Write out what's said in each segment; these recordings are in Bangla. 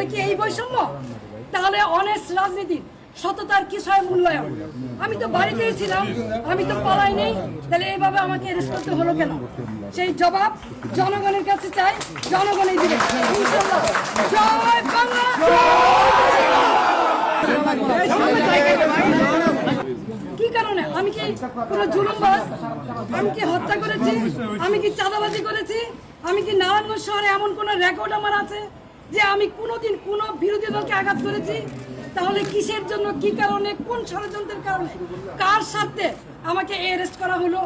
তাহলে কি এই বৈষম্য? তাহলে অনেস্ট রাজনীতি, সততার কি কিসয় মূল্যায়ন? আমি তো বাড়িতেই ছিলাম, আমি তো পালাই নেই, তাহলে এইভাবে আমাকে অ্যারেস্ট করতে হলো কেন? সেই জবাব জনগণের কাছে চাই, জনগণই দিবে। জয় বাংলা! কি কারণে? আমি কি কোনো জুলুমবাজ? আমি কি হত্যা করেছি? আমি কি চাঁদাবাজি করেছি? আমি কি নারায়ণগঞ্জ শহরে এমন কোন রেকর্ড আমার আছে? যে আমি কোনোদিন কোনো বিরোধী দলকে আঘাত করেছি, তাহলে কিসের জন্য, কি কারণে, কোন ষড়যন্ত্রের কারণে? কার স্বার্থে আমাকে অ্যারেস্ট করা হলো?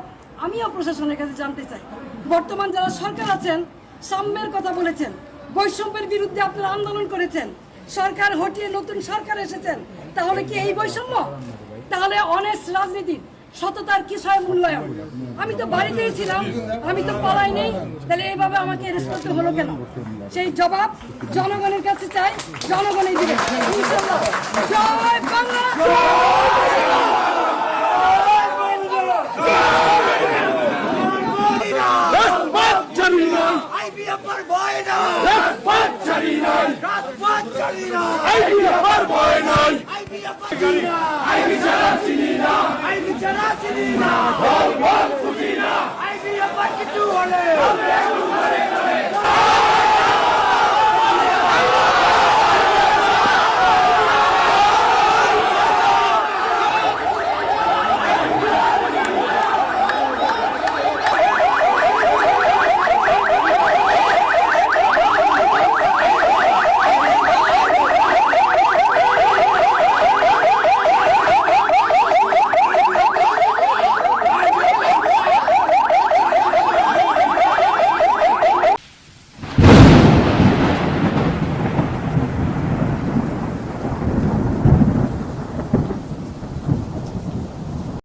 আমিও প্রশাসনের কাছে জানতে চাই। বর্তমান যারা সরকার আছেন, সাম্যের কথা বলেছেন, বৈষম্যের বিরুদ্ধে আপনারা আন্দোলন করেছেন, সরকার হটিয়ে নতুন সরকার এসেছেন, তাহলে কি এই বৈষম্য? তাহলে অনেস্ট রাজনীতি সততার কিসয় মূল্যায়ন আমি তো বাড়িতেই ছিলাম আমি তো পালাই নেই তাহলে এইভাবে আমাকে অ্যারেস্ট করতে হলো কেন সেই জবাব জনগণের কাছে চাই জনগণই দিবে জয় বাংলা আইন ছাড়া চিনি না। বল বল